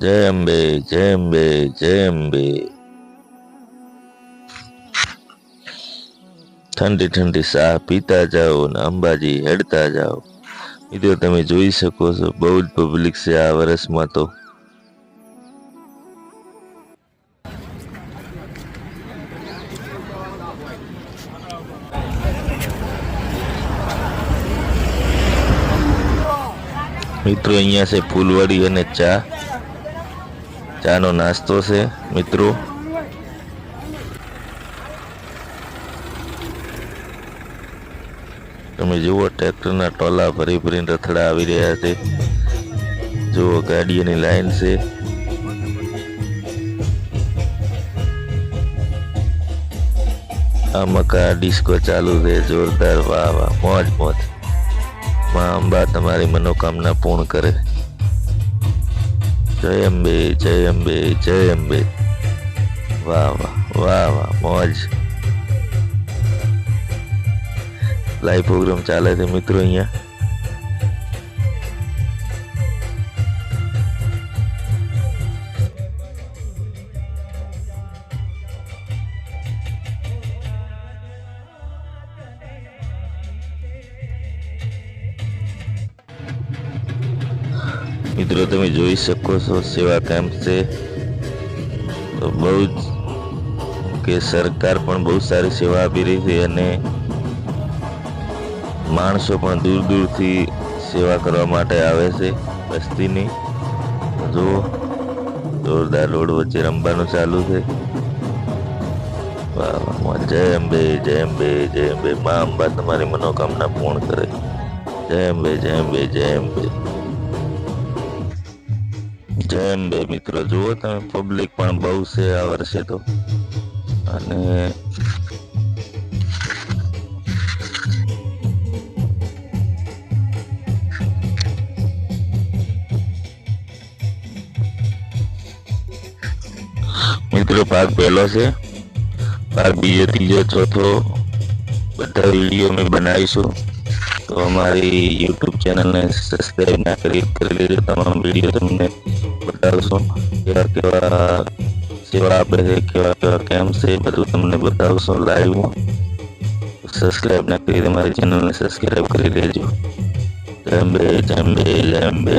jembe, jembe. Ambe ઠંડી ઠંડી ચા પીતા જાઓ ને અંબાજી હેડતા જાઓ. મિત્રો તમે જોઈ શકો છો બહુ જ પબ્લિક છે આ વર્ષમાં તો. મિત્રો અહીંયા છે ફૂલવાડી અને ચા. ચાનો નાસ્તો છે મિત્રો તમે જુઓ, ટ્રેક્ટરના ટોલા ભરી ભરીને રથડા આવી રહ્યા છે. જુઓ, ગાડીઓની લાઈન છે. આ મકા ડિસ્કો ચાલુ છે, જોરદાર. વાહ વાહ, મોજ મોજ. માં અંબા તમારી મનોકામના પૂર્ણ કરે. જય અંબે જય અંબે જય અંબે વાહ વાહ વાહ વાહ મોજ લાઈવ પ્રોગ્રામ ચાલે છે મિત્રો અહીંયા મિત્રો, તમે જોઈ શકો છો, સેવા કેમ્પ છે. તો બહુ જ કે સરકાર પણ બહુ સારી સેવા આપી રહી છે અને માણસો પણ દૂર દૂરથી સેવા કરવા માટે આવે છે વસ્તીની. જુઓ જોરદાર રોડ વચ્ચે રમવાનું ચાલુ છે. જય અંબે જય અંબે જય અંબે. મા અંબા તમારી મનોકામના પૂર્ણ કરે. જય અંબે જય અંબે જય અંબે. જય બે મિત્રો. જુઓ તમે પબ્લિક પણ બહુ છે આ વર્ષે તો. અને મિત્રો, ભાગ પહેલો છે. ભાગ બીજો, ત્રીજો, ચોથો, બધા વીડિયો અમે બનાવીશું. તો અમારી યુટ્યુબ ચેનલને સબસ્ક્રાઈબ ના કરી લેજો. તમામ વીડિયો તમને બતાવશું કેવા કેવા સેવા આપે છે, કેવા કેવા કેમ છે, એ બધું તમને બતાવશું લાઈવમાં સબસ્ક્રાઈબ ના કરી તમારી ચેનલને સબસ્ક્રાઈબ કરી દેજો. જમ્બે જય અંબે.